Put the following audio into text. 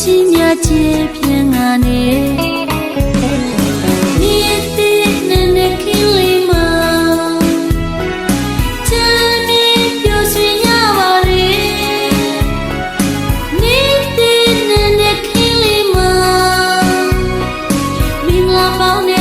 ချင်းမြချေပြန်ငါနေမြစ်တဲ့နန်းနဲ့ကလေးမချမ်းမြေပြိုဆွေရပါလေမြစ်တဲ့နန်းနဲ့ကလေးမမင်္ဂလာပေါင်း